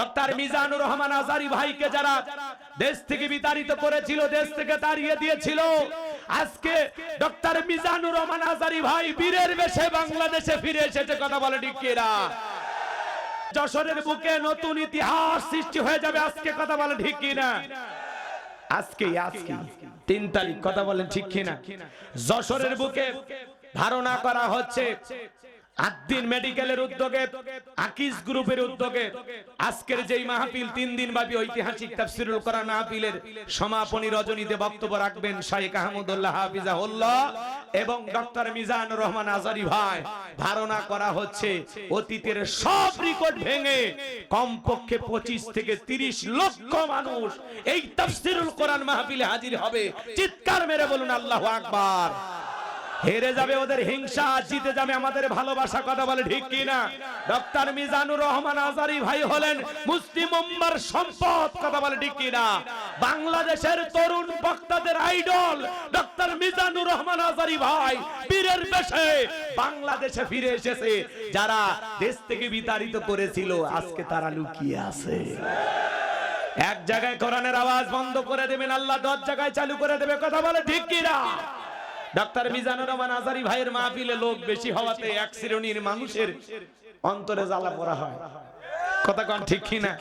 Doctor Mizanur Rahman Azhari ভাইকে যারা দেশ থেকে বিতাড়িত করেছিল, দেশ থেকে তাড়িয়ে দিয়েছিল, আজকে ডক্টর মিজানুর রহমান আজারি ভাই বীরের বেশে বাংলাদেশে ফিরে এসেছে, কথা বলে কিনা? যশোরের বুকে নতুন ইতিহাস সৃষ্টি হয়ে যাবে, আজকে কথা বলে ঠিক কিনা? আজকে আজকে তিন তারিখ, কথা বলেন ঠিক কিনা? যশোরের বুকে ধারণা করা হচ্ছে আদ্দিন মেডিকেলের উদ্যোগে, আকিস গ্রুপের উদ্যোগে, আজকের যেই মাহফিল তিন দিন ব্যাপী ঐতিহাসিক তাফসিরুল কোরআন মাহফিলের সমাপনী রজনীতে বক্তব্য রাখবেন শাইখ আহমদুল্লাহ হাফিজাহুল্লাহ এবং ডক্টর মিজানুর রহমান আজারি ভাই। ধারণা করা হচ্ছে অতীতের সব রেকর্ড ভেঙে কমপক্ষে পঁচিশ থেকে তিরিশ লক্ষ মানুষ এই তাফসিরুল কোরআন মাহফিলে হাজির হবে। চিৎকার মেরে বলুন আল্লাহ আকবার। হেরে যাবে ওদের হিংসা, জিতে যাবে আমাদের ভালোবাসা, কথা বলে ঠিক কিনা? ডক্টর মিজানুর রহমান আজারি ভাই হলেন মুসলিম উম্মার সম্পদ, কথা বলে ঠিক কিনা? বাংলাদেশের তরুণ বক্তাদের আইডল, ডক্টর মিজানুর রহমান আজারি ভাই বীরের বেশে বাংলাদেশে ফিরে এসেছে। যারা দেশ থেকে বিতাড়িত করেছিল, আজকে তারা লুকিয়ে আছে। এক জায়গায় কোরআনের আওয়াজ বন্ধ করে দেবেন, আল্লাহ দশ জায়গায় চালু করে দেবে, কথা বলে ঠিক কিনা? ডাক্তার মিজানুর রহমান আজারি ভাইয়ের মাহফিলে লোক বেশি হওয়াতে এক শ্রেণির মানুষের অন্তরে জ্বালা পড়া হয়। কথা কন ঠিক কিনা?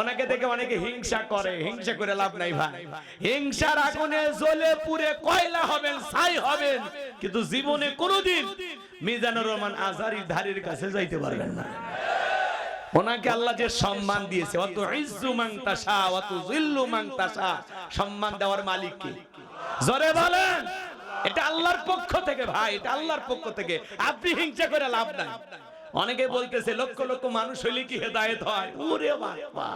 ওনাকে দেখে অনেকে হিংসা করে হিংসা করে লাভ নাই ভাই। হিংসার আগুনে জ্বলে পুড়ে কয়লা হবেন, ছাই হবেন, কিন্তু জীবনে কোনোদিন মিজানুর রহমান আজারির ধারের কাছে যাইতে পারবেন না। ওনাকে আল্লাহ যে সম্মান দিয়েছে, অত ইজ্জু মাংতাসা অত জিল্লু মাংতাসা সম্মান দেওয়ার মালিক কি? জোরে বলেন। এটা আল্লাহর পক্ষ থেকে ভাই, এটা আল্লাহর পক্ষ থেকে। আপনি হিংসা করে লাভ নাই। অনেকে বলতেছে, লক্ষ লক্ষ মানুষ হইলে কি হেদায়েত হয়? ওরে বাবা।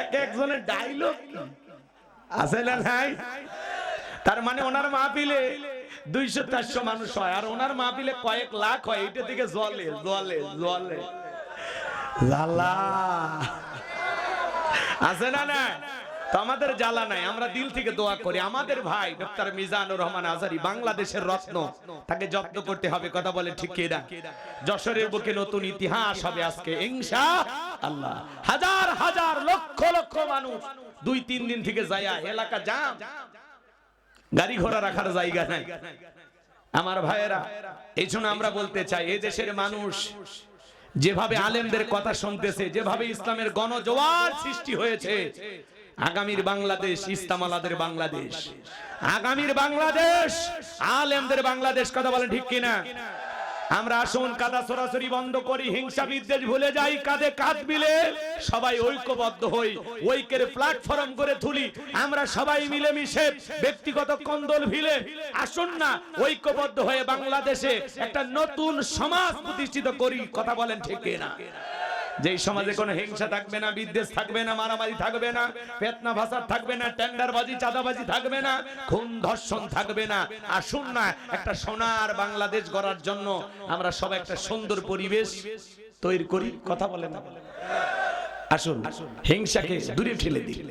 এক একজনের ডায়লগ আছে না নাই? তার মানে ওনার মাহফিলে দুইশো, চারশো মানুষ হয়, আর ওনার মাহফিলে কয়েক লাখ হয়। এটা দিকে জলে জলে জলে। লালা। আছে না না তো আমাদের জ্বালা নাই, আমরা দিল থেকে দোয়া করি। আমাদের ভাই, ডক্টর মিজানুর রহমান আজারি, বাংলাদেশের রত্ন, তাকে যত্ন করতে হবে, কথা বলে ঠিক কিনা যশোরের বুকে নতুন ইতিহাস হবে আজকে, ইনশা আল্লাহ। হাজার হাজার, লক্ষ লক্ষ মানুষ দুই, তিন দিন থেকে যায় এলাকা জাম। গাড়ি ঘোড়া রাখার জায়গা নাই। আমার ভাইয়েরা, এই জন্য আমরা বলতে চাই এই দেশের মানুষ যেভাবে আলেমদের কথা শুনতেছে, যেভাবে ইসলামের গণজোয়ার সৃষ্টি হয়েছে আগামীর বাংলাদেশ ইস্তামালাদের বাংলাদেশ। আগামীর বাংলাদেশ আলেমদের বাংলাদেশ কথা বলেন ঠিক কিনা? আমরা আসুন কাদা সরাসরি বন্ধ করি হিংসা বিদ্বেষ ভুলে যাই কাঁধে কাঁধ মিলে সবাই ঐক্যবদ্ধ হই ঐক্যের প্ল্যাটফর্ম করে তুলি। আমরা সবাই মিলে মিশে ব্যক্তিগত কন্দল ভিলে। আসুন না ঐক্যবদ্ধ হয়ে বাংলাদেশে একটা নতুন সমাজ প্রতিষ্ঠিত করি কথা বলেন ঠিক না যেই সমাজে কোনো হিংসা থাকবে না, বিদ্বেষ থাকবে না, মারামারি থাকবে না, পেতনা ভাষা থাকবে না, টেন্ডারবাজি, চাঁদাবাজি থাকবে না, খুন ধর্ষণ থাকবে না। আসুন না, একটা সোনার বাংলাদেশ গড়ার জন্য আমরা সবাই একটা সুন্দর পরিবেশ তৈরি করি। কথা বলে না। আসুন, হিংসাকে দূরে ঠেলে দিই।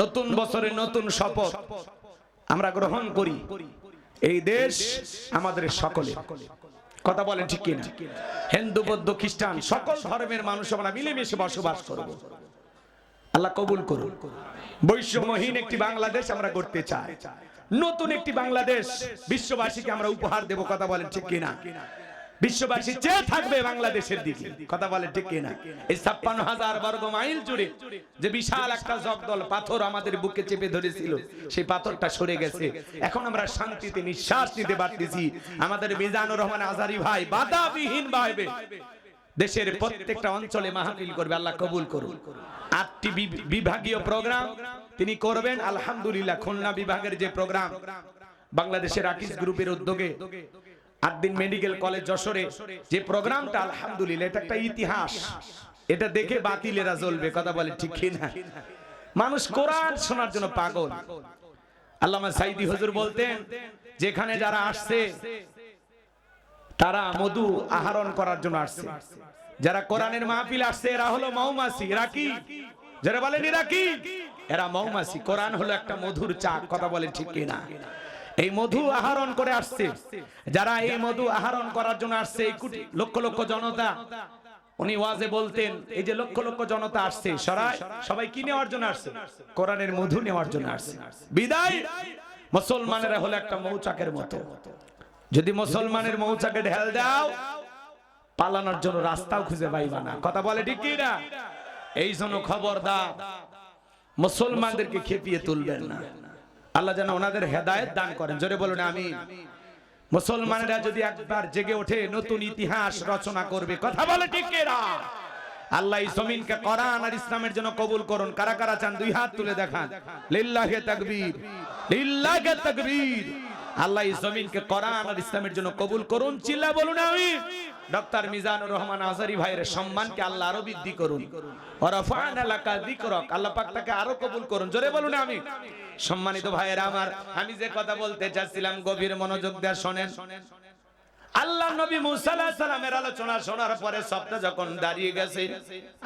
নতুন বছরে নতুন শপথ আমরা গ্রহণ করি। এই দেশ আমাদের সকলে কথা বলেন ঠিক কিনা? হিন্দু, বৌদ্ধ, খ্রিস্টান, সকল ধর্মের মানুষ আমরা মিলেমিশে বসবাস করব। আল্লাহ কবুল করুন। বৈষম্যহীন একটি বাংলাদেশ আমরা করতে চাই। নতুন একটি বাংলাদেশ বিশ্ববাসীকে আমরা উপহার দেব, কথা বলেন ঠিক কিনা? বিশ্ববাসী চেয়ে থাকবে বাংলাদেশের দিকে। কথা বলে ঠিক কিনা? এই ছাপ্পান্ন হাজার বর্গ মাইল জুড়ে যে বিশাল একটা জগদল পাথর আমাদের বুকে চেপে ধরেছিল সেই পাথরটা সরে গেছে। এখন আমরা শান্তিতে নিঃশ্বাস নিতে পারতেছি। আমাদের মিজানুর রহমান আজারি ভাই বাধাবিহীন ভাবে দেশের প্রত্যেকটা অঞ্চলে মাহফিল করবে আল্লাহ কবুল করুন। আটটি বিভাগীয় প্রোগ্রাম তিনি করবেন আলহামদুলিল্লাহ খুলনা বিভাগের যে প্রোগ্রাম। বাংলাদেশের আকিস গ্রুপের উদ্যোগে আটদিন মেডিকেল কলেজ যশোরে যে প্রোগ্রামটা, আলহামদুলিল্লাহ, এটা একটা ইতিহাস। এটা দেখে বাতিলেরা জ্বলবে, কথা বলে ঠিক কিনা? মানুষ কোরআন শোনার জন্য পাগল। আল্লামা সাইদি হুজুর বলতেন, যেখানে যারা আসছে, তারা মধু আহরণ করার জন্য আসছে। যারা কোরআনের মাহফিল আসছে, এরা হলো মৌমাছি, এরা কি? যারা বলেন, এরা কি? এরা মৌমাছি। কোরআন হলো একটা মধুর চাক, কথা বলে ঠিক কিনা? এই মধু আহরণ করে আসছে। যারা এই মধু আহরণ করার জন্য আসছে, এই কোটি লক্ষ লক্ষ জনতা। উনি ওয়াজে বলতেন, এই যে লক্ষ লক্ষ জনতা আসছে সবাই কি নেওয়ার জন্য আসছে? কোরআনের মধু নেওয়ার জন্য আসছে। বিদায়! মুসলমানেরা হলো একটা মৌচাকের মতো। যদি মুসলমানের মৌচাকে ঢেল দাও, পালানোর জন্য রাস্তাও খুঁজে পাইবা না। কথা বলে ঠিক কি না এই জন্য খবর খবরদার, মুসলমানদেরকে খেপিয়ে তুলবেন না। আল্লাহ যেন ওনাদের হেদায়ত দান করেন। জোরে বলুন আমি মুসলমানেরা যদি একবার জেগে ওঠে নতুন ইতিহাস রচনা করবে। কথা বলে টিকেরা আল্লাহ এই জমিনকে কোরআন আর ইসলামের জন্য কবুল করুন। কারা কারা চান দুই হাত তুলে দেখান। লিল্লাহে তাকবীর। লিল্লাহে তাকবীর। আল্লাহ জমিনকে কোরআন আর ইসলামের জন্য কবুল করুন। চিল্লা বলুন আমি ডক্টর মিজানুর রহমান আজারি ভাইয়ের সম্মানকে আল্লাহ আরও বৃদ্ধি করুন। ওরাফান এলাকা দিকরক আল্লাহ পাক তাকে আরও কবুল করুন। জোরে বলুন আমি সম্মানিত ভাইয়েরা আমার, আমি যে কথা বলতে চাচ্ছিলাম, গভীর মনোযোগ দেওয়া শোনেন। আল্লাহ নবী মুসা আলাইহিস সালামের আলোচনা শোনার পরে সবটা যখন দাঁড়িয়ে গেছে,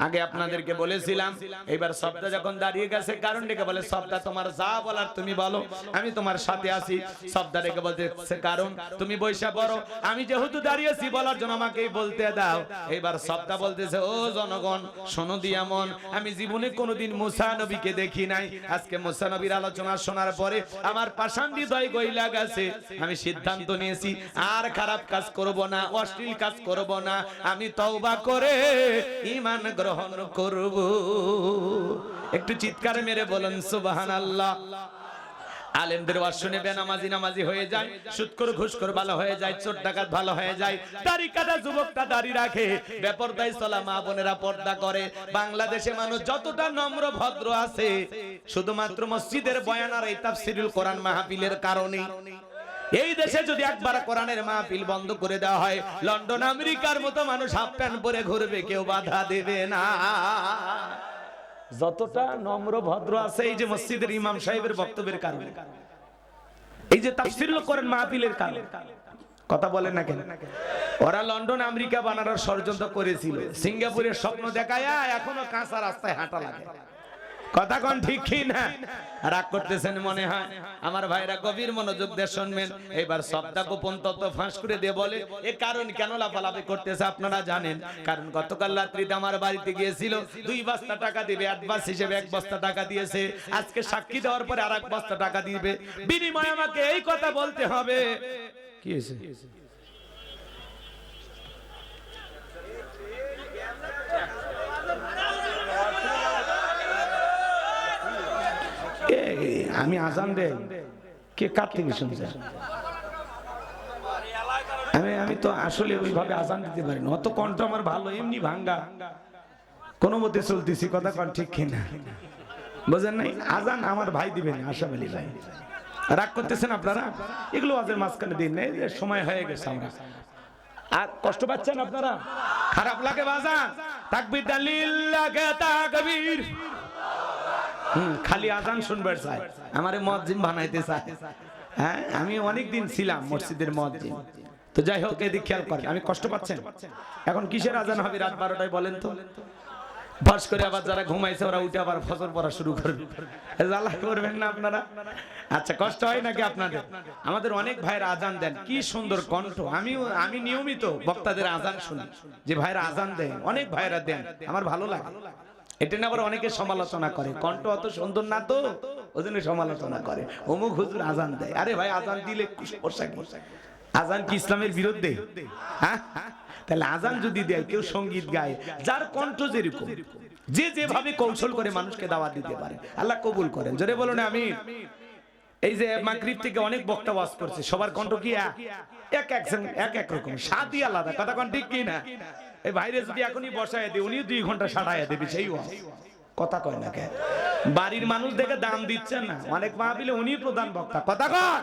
আগে আপনাদেরকে বলেছিলাম, এবার সবটা যখন দাঁড়িয়ে গেছে কারণ ডেকে বলে সবটা তোমার যা বলার তুমি বলো, আমি তোমার সাথে আছি। সবটা ডেকে বলতেছে কারণ তুমি বৈশা পড়ো, আমি যেহেতু দাঁড়িয়েছি বলার জন্য আমাকেই বলতে দাও। এবার সবটা বলতেছে, ও জনগণ, শোনো দিয়ামন আমি জীবনে কোনোদিন মুসা নবীকে দেখি নাই। আজকে মুসা নবীর আলোচনা শোনার পরে আমার পাষাণ হৃদয় গইলা গেছে। আমি সিদ্ধান্ত নিয়েছি, আর খারাপ কাজ করব না, অশ্লীল কাজ করব না, আমি তওবা করে ঈমান গ্রহণ করব। একটু চিৎকার মেরে বলেন, সুবহানাল্লাহ। আলেমদের ওয়াজ শুনে বেনামাজি নামাজি হয়ে যায় সুৎকর ঘুষকর ভালো হয়ে যায়, চোর ডাকাত ভালো হয়ে যায়। দাড়ি কাটা যুবকটা দাড়ি রাখে, বেপরদায় চলা মা বোনেরা পর্দা করে। বাংলাদেশে মানুষ যতটা নম্র, ভদ্র আছে, শুধুমাত্র মসজিদের বয়ান আর এই তাফসিরুল কোরআন মাহফিলের কারণে এই দেশে যদি একবার কোরআনের মাহফিল বন্ধ করে দেওয়া হয়, লন্ডন, আমেরিকার মতো মানুষ হাফ প্যান্ট পরে ঘুরবে, কেউ বাধা দেবে না। যতটা নম্র, ভদ্র আছে এই যে মসজিদের ইমাম সাহেবের বক্তব্যের কারণে। এই যে তাফসিরুল করেন মাহফিলের কারণে। কথা বলেন না কেন? ওরা লন্ডন, আমেরিকা বানানোর ষড়যন্ত্র করেছিল। সিঙ্গাপুরের স্বপ্ন দেখায়, এখনও কাঁচা রাস্তায় হাঁটা লাগে। কথা কোন ঠিক কি না? রাগ করতেছেন মনে হয়? আমার ভাইরা গভীর মনোযোগ দিয়ে শুনবেন। এবার সবটা গোপন তত্ত্ব ফাঁস করে দিয়ে বলে, এ কারণ কেন লাফালাফি করতেছে আপনারা জানেন? কারণ গতকাল রাত্রিতে আমার বাড়িতে গিয়েছিল, দুই বস্তা টাকা দিবে অ্যাডভান্স হিসেবে এক বস্তা টাকা দিয়েছে। আজকে সাক্ষী দেওয়ার পরে আর এক বস্তা টাকা দিবে। বিনিময়ে আমাকে এই কথা বলতে হবে। কি হয়েছে? আমি আজান দে? কে কার থেকে শুনছে? আমি আমি তো আসলে ওইভাবে আজান দিতে পারি না। অত কণ্ঠ আমার ভালো এমনি ভাঙ্গা। কোনো মতে চলতেছি কথা কন ঠিক কিনা? বোঝেন নাই? আজান আমার ভাই দিবেন আশা আলী ভাই। রাগ করতেছেন আপনারা? এগুলো আজের মাঝখানে দিন নেই সময় হয়ে গেছে আমরা। আর কষ্ট পাচ্ছেন আপনারা? খারাপ লাগে বাজান তাকবীর দালিল্লাহে তাকবীর। হুম, খালি আজান শুনবার চাই। আমারে মসজিদ বানাইতে চায় হ্যাঁ আমি অনেক দিন ছিলাম মসজিদের মসজিদ। তো যাই হোক, এদিক খেয়াল করেন, আমি কষ্ট পাচ্ছেন। এখন কিসের আজান হবে রাত বারোটায় বলেন তো? ভাস করে আবার যারা ঘুমাইছে, ওরা উঠে আবার ফসল পড়া শুরু করবে। জ্বালা করবেন না আপনারা? আচ্ছা কষ্ট হয় নাকি আপনাদের? আমাদের অনেক ভাইয়ের আজান দেন। কি সুন্দর কণ্ঠ। আমিও, আমি নিয়মিত বক্তাদের আজান শুনি। যে ভাইয়েরা আজান দেন অনেক ভাইয়েরা দেন। আমার ভালো লাগে। এটা আবার অনেকে সমালোচনা করে। কণ্ঠ অত সুন্দর না তো? ওই জন্য সমালোচনা করে। অমুক হুজুর আজান দেয়। আরে ভাই, আজান দিলে আজান কি ইসলামের বিরুদ্ধে? হ্যাঁ? তাহলে আজান যদি দেয়, কেউ সংগীত গায়, যার কণ্ঠ যেরকম, যে যেভাবে কৌশল করে মানুষকে দাওয়াত দিতে পারে, আল্লাহ কবুল করেন। জোরে বলুন আমি এই যে মাগরিব থেকে অনেক বক্তা ওয়াজ করছে, সবার কণ্ঠ কি এক? এক এক এক রকম, স্বাদই আলাদা। কথা কোন ঠিক কি না এই বাইরে যদি এখনই বসায় দিই উনি দুই ঘণ্টা সাড়াইয়া দেবে, সেই কথা কয় না কে? বাড়ির মানুষ দেখে দাম দিচ্ছেন না। অনেক মাহবিলে উনি প্রধান বক্তা। কথা কয়!